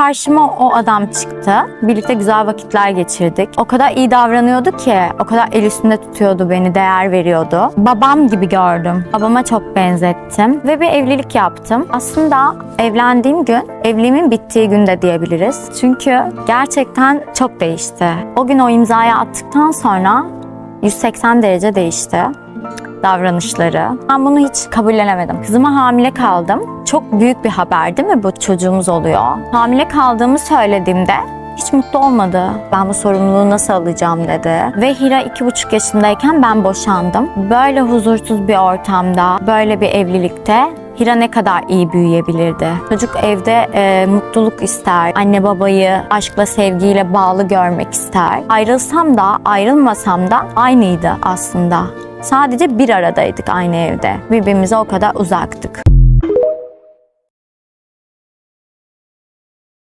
karşıma o adam çıktı. Birlikte güzel vakitler geçirdik. O kadar iyi davranıyordu ki, o kadar el üstünde tutuyordu beni, değer veriyordu. Babam gibi gördüm. Babama çok benzettim ve bir evlilik yaptım. Aslında evlendiğim gün, evliliğimin bittiği gün de diyebiliriz. Çünkü gerçekten çok değişti. O gün o imzayı attıktan sonra 180 derece değişti davranışları. Ben bunu hiç kabullenemedim. Kızıma hamile kaldım. Çok büyük bir haber değil mi bu çocuğumuz oluyor. Hamile kaldığımı söylediğimde hiç mutlu olmadı. Ben bu sorumluluğu nasıl alacağım dedi. Ve Hira iki buçuk yaşındayken ben boşandım. Böyle huzursuz bir ortamda, böyle bir evlilikte Hira ne kadar iyi büyüyebilirdi. Çocuk evde e, mutluluk ister. Anne babayı aşkla sevgiyle bağlı görmek ister. Ayrılsam da ayrılmasam da aynıydı aslında. Sadece bir aradaydık aynı evde. Birbirimize o kadar uzaktık.